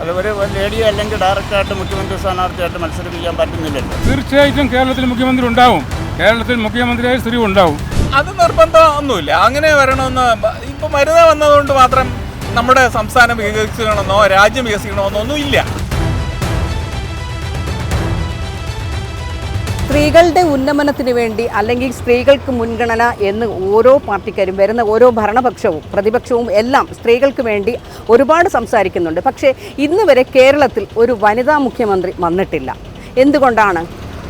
അത് ഒരു ലേഡി അല്ലെങ്കിൽ ഡയറക്റ്റായിട്ട് മുഖ്യമന്ത്രി സ്ഥാനാർത്ഥിയായിട്ട് മത്സരിപ്പിക്കാൻ പറ്റുന്നില്ലല്ലോ. തീർച്ചയായിട്ടും കേരളത്തിൽ മുഖ്യമന്ത്രി ഉണ്ടാവും. കേരളത്തിൽ മുഖ്യമന്ത്രിയായ സ്ത്രീ ഉണ്ടാവും. അത് നിർബന്ധമൊന്നുമില്ല. അങ്ങനെ വരണമെന്ന് ഇപ്പൊ മരുന്ന് വന്നതുകൊണ്ട് മാത്രം നമ്മുടെ സംസ്ഥാനം വികസിക്കണമെന്നോ രാജ്യം വികസിക്കണമെന്നോ ഒന്നും ഇല്ല സ്ത്രീകളുടെ ഉന്നമനത്തിന് വേണ്ടി അല്ലെങ്കിൽ സ്ത്രീകൾക്ക് മുൻഗണന എന്ന് ഓരോ പാർട്ടിക്കാരും വരുന്ന ഓരോ ഭരണപക്ഷവും പ്രതിപക്ഷവും എല്ലാം സ്ത്രീകൾക്ക് വേണ്ടി ഒരുപാട് സംസാരിക്കുന്നുണ്ട്. പക്ഷേ ഇന്ന് വരെ കേരളത്തിൽ ഒരു വനിതാ മുഖ്യമന്ത്രി വന്നിട്ടില്ല. എന്തുകൊണ്ടാണ്?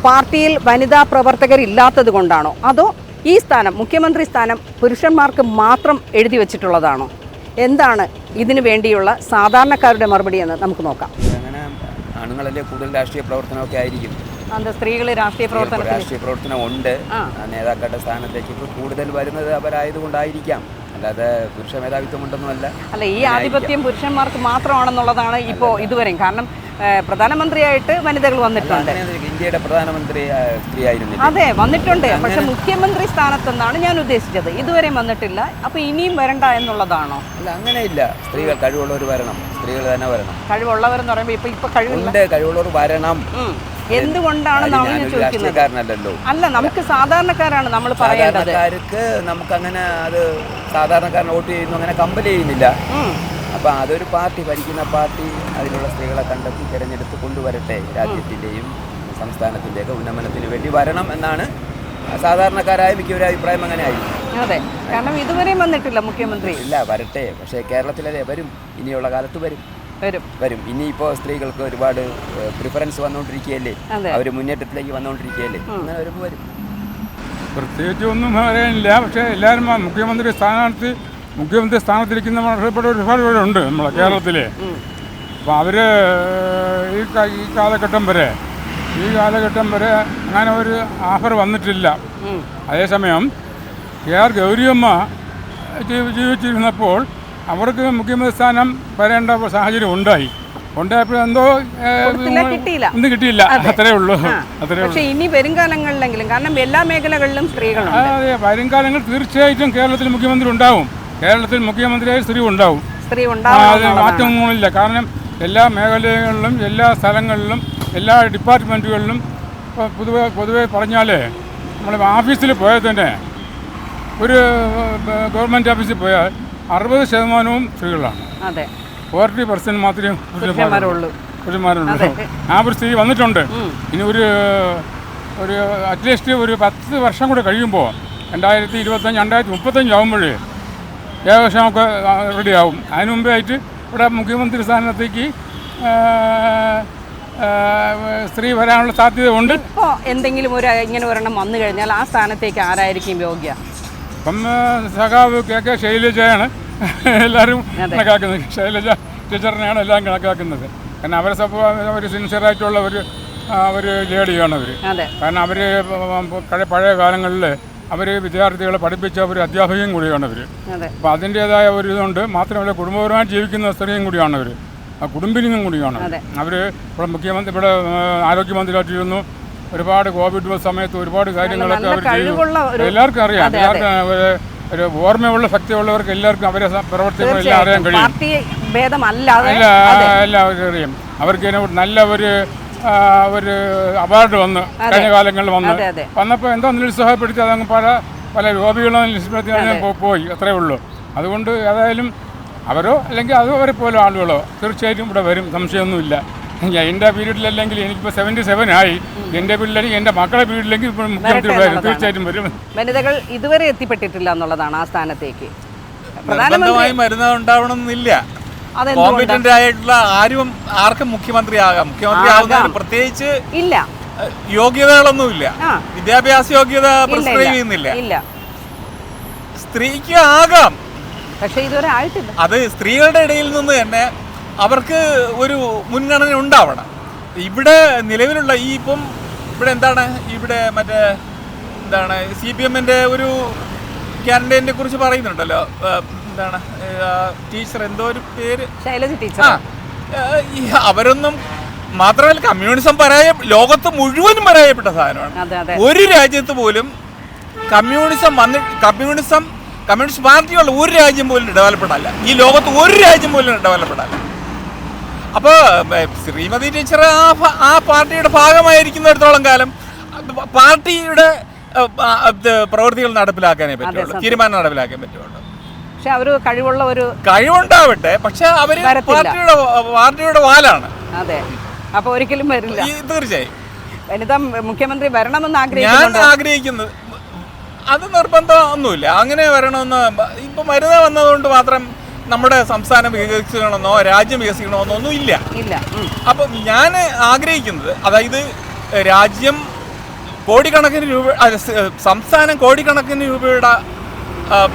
പാർട്ടിയിൽ വനിതാ പ്രവർത്തകരില്ലാത്തത് കൊണ്ടാണോ? അതോ ഈ സ്ഥാനം മുഖ്യമന്ത്രി സ്ഥാനം പുരുഷന്മാർക്ക് മാത്രം എഴുതി വച്ചിട്ടുള്ളതാണോ? എന്താണ് ഇതിനു വേണ്ടിയുള്ള സാധാരണക്കാരുടെ മറുപടി എന്ന് നമുക്ക് നോക്കാം. അങ്ങനെ ആണുങ്ങളല്ലേ കൂടുതൽ രാഷ്ട്രീയ പ്രവർത്തനമൊക്കെ ആയിരിക്കും. സ്ത്രീകൾ രാഷ്ട്രീയ പ്രവർത്തനത്തിൽ? രാഷ്ട്രീയ പ്രവർത്തനം ഉണ്ട് നേതാക്കളുടെ സ്ഥാനത്തേക്ക് ഇപ്പോൾ കൂടുതൽ വരുന്നത് അവരായതുകൊണ്ടായിരിക്കാം. അല്ലാതെ പുരുഷ മേധാവിത്വം ഉണ്ടെന്നുമല്ല അല്ല ഈ ആധിപത്യം പുരുഷന്മാർക്ക് മാത്രമാണെന്നുള്ളതാണ് ഇപ്പോൾ ഇതുവരെയും. കാരണം പ്രധാനമന്ത്രിയായിട്ട് വനിതകൾ വന്നിട്ടുണ്ട്. ഇന്ത്യയുടെ പ്രധാനമന്ത്രി സ്ത്രീയായിരുന്നു സ്ത്രീ ആയിരുന്നു അതെ വന്നിട്ടുണ്ട്. പക്ഷെ മുഖ്യമന്ത്രി സ്ഥാനത്തെന്നാണ് ഞാൻ ഉദ്ദേശിച്ചത്. ഇതുവരെ വന്നിട്ടില്ല. അപ്പൊ ഇനിയും വരണ്ട എന്നുള്ളതാണോ? അല്ല അങ്ങനെയില്ല. സ്ത്രീകൾ കഴിവുള്ളവർ വരണം. സ്ത്രീകൾ തന്നെ വരണം. കഴിവുള്ളവർ എന്ന് പറയുമ്പോൾ ഇപ്പൊ ഇപ്പൊ കഴിവുണ്ട് കഴിവുള്ളവർ വരണം. ഉം. എന്തുകൊണ്ടാണെന്നാണ് ഞാൻ രാഷ്ട്രീയക്കാരനല്ലല്ലോ. അല്ല നമുക്ക് സാധാരണക്കാരാണ് നമ്മൾ പറയേണ്ടത്. സാധാരണക്കാർക്ക് നമുക്കങ്ങനെ അത് സാധാരണക്കാരൻ വോട്ട് ചെയ്യുന്നു അങ്ങനെ കമ്പൽ ചെയ്യുന്നില്ല. അപ്പൊ അതൊരു പാർട്ടി ഭരിക്കുന്ന പാർട്ടി അതിലുള്ള സ്ത്രീകളെ കണ്ടെത്തി തിരഞ്ഞെടുത്ത് കൊണ്ടുവരട്ടെ രാജ്യത്തിന്റെയും സംസ്ഥാനത്തിന്റെയൊക്കെ ഉന്നമനത്തിന് വേണ്ടി വരണം എന്നാണ് സാധാരണക്കാരായ മിക്കവരും അഭിപ്രായം അങ്ങനെ ആയിരിക്കും. അതെ. കാരണം ഇതുവരെയും വന്നിട്ടില്ല മുഖ്യമന്ത്രി. ഇല്ല വരട്ടെ. പക്ഷേ കേരളത്തിലെ വരും? ഇനിയുള്ള കാലത്ത് വരും. വരും. വരും. ഇനിയിപ്പോൾ സ്ത്രീകൾക്ക് ഒരുപാട് പ്രിഫറൻസ് വന്നുകൊണ്ടിരിക്കുകയല്ലേ അവർ അവർ മുന്നേറ്റത്തിലേക്ക് വന്നുകൊണ്ടിരിക്കുകയല്ലേ അങ്ങനെ വരുമ്പോൾ വരും. പ്രത്യേകിച്ച് ഒന്നും പറയാനില്ല. പക്ഷേ എല്ലാവരും മുഖ്യമന്ത്രി സ്ഥാനാർത്ഥി മുഖ്യമന്ത്രി സ്ഥാനത്തിരിക്കുന്ന മരണപ്പെട്ട ഒരുപാട് പേരുണ്ട് നമ്മളെ കേരളത്തിലെ. അപ്പോൾ അവർ ഈ ഈ കാലഘട്ടം വരെ ഈ കാലഘട്ടം വരെ അങ്ങനെ ഒരു ആഫർ വന്നിട്ടില്ല. അതേസമയം കെ ആർ ഗൗരിയമ്മ ജീവിച്ചിരുന്നപ്പോൾ അവർക്ക് മുഖ്യമന്ത്രി സ്ഥാനം വരേണ്ട സാഹചര്യം ഉണ്ടായി. ഉണ്ടായപ്പോൾ എന്തോ കൊടുത്തില്ല, കിട്ടിയില്ല. ഒന്നും കിട്ടിയില്ല. അത്രേ ഉള്ളൂ. അത്രേ പക്ഷെ ഇനി വരും കാലങ്ങളിലെങ്കിലും കാരണം എല്ലാ മേഖലകളിലും സ്ത്രീകളുണ്ട്. അതെ. വരും കാലങ്ങൾ തീർച്ചയായിട്ടും കേരളത്തിൽ മുഖ്യമന്ത്രി ഉണ്ടാവും. കേരളത്തിൽ മുഖ്യമന്ത്രിയായി സ്ത്രീ ഉണ്ടാവും. സ്ത്രീ ഉണ്ടാവും മാറ്റമൊന്നുമില്ല. കാരണം എല്ലാ മേഖലകളിലും എല്ലാ സ്ഥലങ്ങളിലും എല്ലാ ഡിപ്പാർട്ട്മെന്റുകളിലും പൊതുവെ പൊതുവെ പറഞ്ഞാൽ നമ്മൾ ഓഫീസിൽ പോയാൽ തന്നെ ഒരു ഗവൺമെന്റ് ഗവൺമെന്റ് ഓഫീസിൽ പോയാൽ അറുപത് ശതമാനവും സ്ത്രീകളാണ്. അതെ. ഫോർട്ടി പെർസെന്റ് മാത്രമേ പുരുഷന്മാരുള്ളൂ. ആ ഒരു സ്ഥിതി വന്നിട്ടുണ്ട്. ഇനി ഒരു ഒരു അറ്റ്ലീസ്റ്റ് ഒരു പത്ത് വർഷം കൂടെ കഴിയുമ്പോൾ രണ്ടായിരത്തി ഇരുപത്തഞ്ച് രണ്ടായിരത്തി മുപ്പത്തഞ്ച് ആകുമ്പോഴേ ഏകദേശം നമുക്ക് റെഡിയാവും അതിന് മുമ്പേ ആയിട്ട് ഇവിടെ മുഖ്യമന്ത്രി സ്ഥാനത്തേക്ക് സ്ത്രീ വരാനുള്ള സാധ്യത ഉണ്ട് ഇപ്പോ എന്തെങ്കിലും ഒരു ഇങ്ങനെ ഒരെണ്ണം വന്നു കഴിഞ്ഞാൽ ആ സ്ഥാനത്തേക്ക് ആരായിരിക്കും യോഗ്യ? അപ്പം ആ, സഖാവ് കെ കെ ശൈലജയാണ്. എല്ലാവരും കണക്കാക്കുന്നത്. ശൈലജ ടീച്ചറിനെയാണ് എല്ലാം കണക്കാക്കുന്നത്. കാരണം അവരെ സംഭവം ഒരു സിൻസിയറായിട്ടുള്ള ഒരു ഒരു ലേഡിയാണ് അവർ കാരണം അവർ പഴയ കാലങ്ങളിൽ അവർ വിദ്യാർത്ഥികളെ പഠിപ്പിച്ച ഒരു അധ്യാപകയും കൂടിയാണ് അവർ അപ്പം അപ്പോൾ അതിന്റേതായ ഒരു ഇതുണ്ട്. മാത്രമല്ല കുടുംബപരമായി ജീവിക്കുന്ന സ്ത്രീയും കൂടിയാണ് അവർ ആ കുടുംബിനിയും കൂടിയാണ്. അവർ ഇവിടെ മുഖ്യമന്ത്രി ഇവിടെ ആരോഗ്യമന്ത്രിയായിട്ടിരുന്നു. ഒരുപാട് കോവിഡ് സമയത്ത് ഒരുപാട് കാര്യങ്ങളൊക്കെ അവർ ചെയ്തു. എല്ലാവർക്കും അറിയാം. എല്ലാവർക്കും ഒരു- ഓർമ്മയുള്ള ശക്തിയുള്ളവർക്ക് എല്ലാവർക്കും അവരെ പ്രവർത്തികൾ എല്ലാം അറിയാൻ കഴിയും. അല്ല എല്ലാവർക്കും അറിയാം. അവർക്ക് നല്ല ഒരു ഒരു അവാർഡ് വന്ന് കഴിഞ്ഞ കാലങ്ങളിൽ വന്ന്. വന്നപ്പോൾ എന്തോ നിരുത്സാഹപ്പെടുത്തി അതങ്ങ് പല പല രോഗികളും നിരുത്സാഹപ്പെടുത്തി പോയി. അത്രേ ഉള്ളൂ. അതുകൊണ്ട് ഏതായാലും അവരോ അല്ലെങ്കിൽ അതോ അവരെ പോലെ ആളുകളോ തീർച്ചയായിട്ടും ഇവിടെ വരും. സംശയമൊന്നുമില്ല. എന്റെ പീരീഡിലല്ലെങ്കിൽ എനിക്കിപ്പോൾ സെവന്റി സെവൻ ആയി. എന്റെ പീരീഡിലെങ്കിൽ എന്റെ മക്കളെ പീരീഡിലെങ്കിൽ ഇപ്പോൾ മുഖ്യമന്ത്രി വരും. തീർച്ചയായിട്ടും വരും. വനിതകൾ ഇതുവരെ എത്തിപ്പെട്ടിട്ടില്ല എന്നുള്ളതാണ് ആ സ്ഥാനത്തേക്ക്. നിർബന്ധമായും മരുന്ന് ഉണ്ടാവണമെന്നില്ല കോമ്പറ്റന്റ് ആയിട്ടുള്ള ആരും ആർക്കും മുഖ്യമന്ത്രി ആകാം. മുഖ്യമന്ത്രി ആവുന്ന പ്രത്യേകിച്ച് ഇല്ല. യോഗ്യതകളൊന്നുമില്ല. വിദ്യാഭ്യാസ യോഗ്യത പ്രിസ്ക്രൈബ് ചെയ്യുന്നില്ല ഇല്ല. സ്ത്രീക്ക് ആകാം. പക്ഷെ ഇതുവരെ ആയിട്ടില്ല. അത് സ്ത്രീകളുടെ ഇടയിൽ നിന്ന് തന്നെ അവർക്ക് ഒരു മുൻഗണന ഉണ്ടാവണം. ഇവിടെ നിലവിലുള്ള ഈ ഇപ്പം ഇവിടെ എന്താണ്? ഇവിടെ മറ്റേ എന്താണ്? സി പി എമ്മിന്റെ ഒരു ക്യാൻഡിഡേറ്റിനെ കുറിച്ച് പറയുന്നുണ്ടല്ലോ. എന്താണ്? ടീച്ചർ എന്തോ ഒരു പേര്? ശൈലജ ടീച്ചർ. ആ അവരൊന്നും മാത്രമല്ല കമ്മ്യൂണിസം പരാജയ ലോകത്ത് മുഴുവനും പരാജയപ്പെട്ട സാധനമാണ്. ഒരു രാജ്യത്ത് പോലും കമ്മ്യൂണിസം വന്നി കമ്മ്യൂണിസം കമ്മ്യൂണിസ്റ്റ് പാർട്ടിയുള്ള ഒരു രാജ്യം പോലും ഡെവലപ്ഡ് അല്ല ഈ ലോകത്ത് ഒരു രാജ്യം പോലും ഡെവലപ്ഡ് അല്ല അപ്പോൾ ശ്രീമതി ടീച്ചർ ആ ആ പാർട്ടിയുടെ ഭാഗമായിരിക്കുന്നിടത്തോളം കാലം പാർട്ടിയുടെ പ്രവൃത്തികൾ നടപ്പിലാക്കാനേ പറ്റുള്ളൂ. തീരുമാനം നടപ്പിലാക്കാൻ പറ്റുള്ളൂ. പക്ഷെ അവർ കഴിവുള്ള ഒരു കഴിവുണ്ടാവട്ടെ പക്ഷെ അവർ പാർട്ടിയുടെ പാർട്ടിയുടെ വാലാണ്. അതെ. അപ്പൊ ഒരിക്കലും വരില്ല. തീർച്ചയായും. വനിതാ മുഖ്യമന്ത്രി വരണമെന്ന് ഞാൻ ആഗ്രഹിക്കുന്നുണ്ടോ? ആഗ്രഹിക്കുന്നത് അത് നിർബന്ധമൊന്നുമില്ല. അങ്ങനെ വരണമെന്ന് ഇപ്പൊ മരുന്ന് വന്നതുകൊണ്ട് മാത്രം നമ്മുടെ സംസ്ഥാനം വികസിക്കണമെന്നോ രാജ്യം വികസിക്കണമെന്നോ ഒന്നും ഇല്ല. ഇല്ല. അപ്പൊ ഞാൻ ആഗ്രഹിക്കുന്നത് അതായത് രാജ്യം കോടിക്കണക്കിന് രൂപ സംസ്ഥാനം കോടിക്കണക്കിന് രൂപയുടെ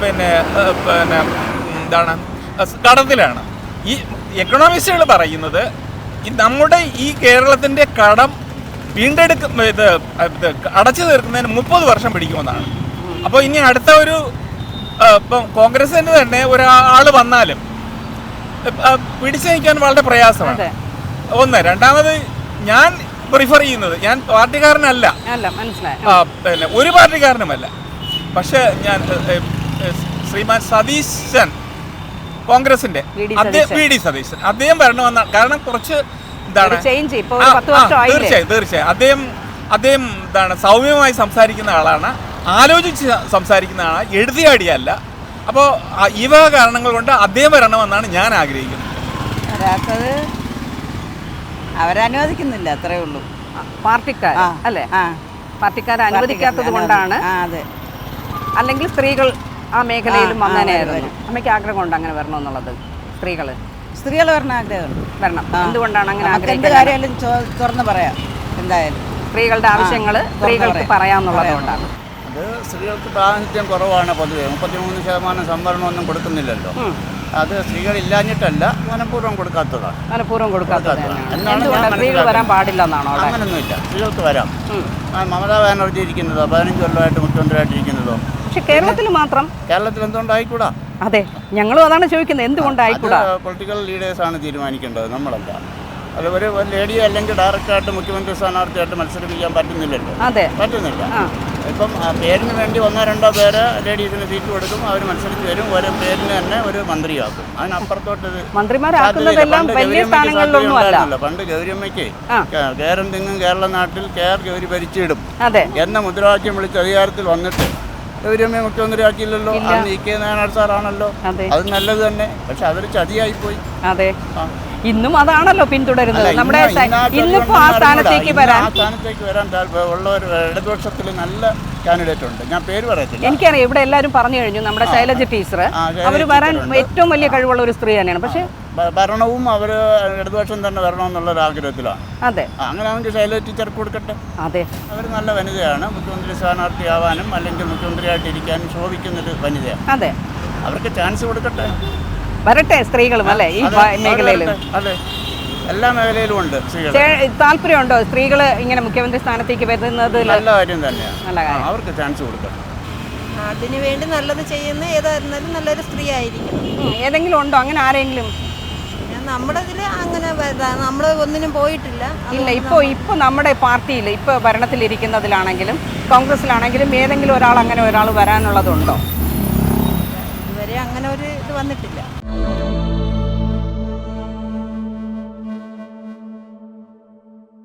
പിന്നെ പിന്നെ എന്താണ് കടത്തിലാണ്. ഈ എക്കണോമിസ്റ്റുകൾ പറയുന്നത് ഈ നമ്മുടെ ഈ കേരളത്തിന്റെ കടം വീണ്ടെടുക്കുന്ന ഇത് അടച്ചു തീർക്കുന്നതിന് മുപ്പത് വർഷം പിടിക്കുമെന്നാണ്. അപ്പോൾ ഇനി അടുത്ത ഒരു ഇപ്പം കോൺഗ്രസിന് തന്നെ ഒരാൾ വന്നാലും പിടിച്ചു നിൽക്കാൻ വളരെ പ്രയാസമാണ്. ഒന്ന് രണ്ടാമത് ഞാൻ പ്രിഫർ ചെയ്യുന്നത് ഞാൻ പാർട്ടിക്കാരനല്ല. പിന്നെ ഒരു പാർട്ടിക്കാരനുമല്ല. പക്ഷെ ഞാൻ ശ്രീമാൻ സതീശൻ കോൺഗ്രസിന്റെ പി ഡി സതീശൻ. അദ്ദേഹം വരണമെന്ന കാരണം കുറച്ച് എന്താണ്? തീർച്ചയായും തീർച്ചയായും. അദ്ദേഹം അദ്ദേഹം എന്താണ് സൗമ്യമായി സംസാരിക്കുന്ന ആളാണ്. ആലോചിച്ച് സംസാരിക്കുന്നതാണ് എഴുതിയ എഴുതിയാടിയല്ല അപ്പോൾ ഈ വക കാരണങ്ങൾ കൊണ്ട് അദ്ദേഹം വരണമെന്നാണ് ഞാൻ ആഗ്രഹിക്കുന്നത്. അവരനുവദിക്കുന്നില്ല അത്രേ ഉള്ളൂ. പാർട്ടിക്കാർ. അല്ലേ? ആ. പാർട്ടിക്കാർ അനുവദിക്കാത്തത് കൊണ്ടാണ് അതെ. അല്ലെങ്കിൽ സ്ത്രീകൾ ആ മേഖലയിലും വന്നതിനായിരുന്നു അമ്മയ്ക്ക് ആഗ്രഹമുണ്ട് അങ്ങനെ വരണമെന്നുള്ളത് സ്ത്രീകൾ സ്ത്രീകൾ വരണ ആഗ്രഹമുണ്ട്. വരണം. എന്തുകൊണ്ടാണ് അങ്ങനെ എന്ത് ആഗ്രഹിക്കുന്നത്? കാര്യമായാലും തുറന്ന് പറയാം. എന്തായാലും. സ്ത്രീകളുടെ ആവശ്യങ്ങൾ സ്ത്രീകൾക്ക് പറയാമെന്നുള്ളത് കൊണ്ടാണ്. അത് സ്ത്രീകൾക്ക് പ്രാതിനിധ്യം കുറവാണ് പൊതുവെ. മുപ്പത്തിമൂന്ന് ശതമാനം സംവരണമൊന്നും കൊടുക്കുന്നില്ലല്ലോ. അത് അത് സ്ത്രീകളില്ലാഞ്ഞിട്ടല്ല മനഃപൂർവം കൊടുക്കാത്തതാണ്. മനഃപൂർവം കൊടുക്കാത്തതാണ്. തന്നെയാണ്. എന്നാണ് ഞാൻ സ്ത്രീകൾ വരാൻ പാടില്ല എന്നാണോ അങ്ങനൊന്നുമില്ല. സ്ത്രീകൾക്ക് വരാം. മമതാ ബാനർജി ഇരിക്കുന്നതോ പതിനഞ്ച് കൊല്ലമായിട്ട് മുഖ്യമന്ത്രിയായിട്ടിരിക്കുന്നതോ പക്ഷെ കേരളത്തിൽ മാത്രം. കേരളത്തിൽ എന്തുകൊണ്ടായിക്കൂടാ അതെ ഞങ്ങളും അതാണ് ചോദിക്കുന്നത്. എന്തുകൊണ്ടായിക്കൂടാ പൊളിറ്റിക്കൽ ലീഡേഴ്സ് ആണ് തീരുമാനിക്കേണ്ടത് നമ്മളല്ല അത് ഒരു ലേഡിയോ അല്ലെങ്കിൽ ഡയറക്റ്റായിട്ട് മുഖ്യമന്ത്രി സ്ഥാനാർത്ഥിയായിട്ട് മത്സരിപ്പിക്കാൻ പറ്റുന്നില്ലല്ലോ. അതെ. പറ്റുന്നില്ല. ഇപ്പം പേരിന് വേണ്ടി ഒന്നോ രണ്ടോ പേര് ലേഡീസിന് സീറ്റ് കൊടുക്കും. അവർ മത്സരിച്ച് വരും. ഒരു പേരിന് തന്നെ ഒരു മന്ത്രിയാക്കും. അതിനപ്പുറത്തോട്ട് മന്ത്രിമാരാക്കുന്നതെല്ലാം വലിയ. പണ്ട് ഗൗരിയമ്മയ്ക്ക് ആ. കേരം തിങ്ങും കേരള നാട്ടിൽ കേർ ഗൗരി ഭരിച്ചിടും. എന്ന മുദ്രാവാക്യം വിളിച്ച് അധികാരത്തിൽ വന്നിട്ട് ഗൗരിയമ്മയെ മുഖ്യമന്ത്രി ആക്കിയില്ലല്ലോ അന്ന് ഇ കെ നായനാട് സാറാണല്ലോ. അതെ. നല്ലത് തന്നെ. പക്ഷെ അതൊരു ചതിയായിപ്പോയി. അതെ. ഇന്നും അതാണല്ലോ പിന്തുടരുന്നത്. നമ്മുടെ ഇന്നിപ്പോ ആ സ്ഥാനത്തേക്ക് വരാൻ സ്ഥാനത്തേക്ക് വരാൻ ഉള്ള ഒരു ഇടതുപക്ഷത്തിൽ നല്ല കാൻഡിഡേറ്റ് ഉണ്ട്. ഞാൻ പേര് പറയത്തില്ല. എനിക്കറിയാം ഇവിടെ എല്ലാവരും പറഞ്ഞു കഴിഞ്ഞു. നമ്മുടെ ശൈലജ ടീച്ചർ അവർ വരാൻ ഏറ്റവും വലിയ കഴിവുള്ള ഒരു സ്ത്രീ തന്നെയാണ്. പക്ഷേ ഭരണവും അവർ ഇടതുപക്ഷം തന്നെ വരണമെന്നുള്ള ഒരു ആഗ്രഹത്തിലാണ്. അതെ. അങ്ങനെയാണെങ്കിൽ ശൈലജ ടീച്ചർക്ക് കൊടുക്കട്ടെ. അതെ. അവർ നല്ല വനിതയാണ്. മുഖ്യമന്ത്രി സ്ഥാനാർത്ഥിയാവാനും അല്ലെങ്കിൽ മുഖ്യമന്ത്രിയായിട്ട് ഇരിക്കാനും ശോഭിക്കുന്നൊരു വനിതയാണ്. അതെ. അവർക്ക് ചാൻസ് കൊടുക്കട്ടെ. വരട്ടെ സ്ത്രീകളും അല്ലേ? ഈ മേഖലയിൽ. എല്ലാ മേഖലയിലും ഉണ്ട് താല്പര്യമുണ്ടോ? സ്ത്രീകൾ ഇങ്ങനെ മുഖ്യമന്ത്രി സ്ഥാനത്തേക്ക് വരുന്നത് നല്ല കാര്യം തന്നെയാണ് നല്ല കാര്യം. അവർക്ക് ചാൻസ് കൊടുക്കണം അതിനു വേണ്ടി നല്ലത് ചെയ്യുന്ന ഏതായിരുന്നാലും നല്ലൊരു സ്ത്രീ ആയിരിക്കും ഏതെങ്കിലും ഉണ്ടോ? അങ്ങനെ ആരെങ്കിലും? നമ്മുടെ ഇതിൽ അങ്ങനെ നമ്മൾ ഒന്നിനും പോയിട്ടില്ല. ഇല്ല ഇപ്പോൾ ഇപ്പോൾ നമ്മുടെ പാർട്ടിയിൽ ഇപ്പോൾ ഭരണത്തിലിരിക്കുന്നതിലാണെങ്കിലും കോൺഗ്രസിലാണെങ്കിലും ഏതെങ്കിലും ഒരാൾ അങ്ങനെ ഒരാൾ വരാനുള്ളതുണ്ടോ? ഇതുവരെ അങ്ങനെ ഒരു ഇത് വന്നിട്ടില്ല. thank you.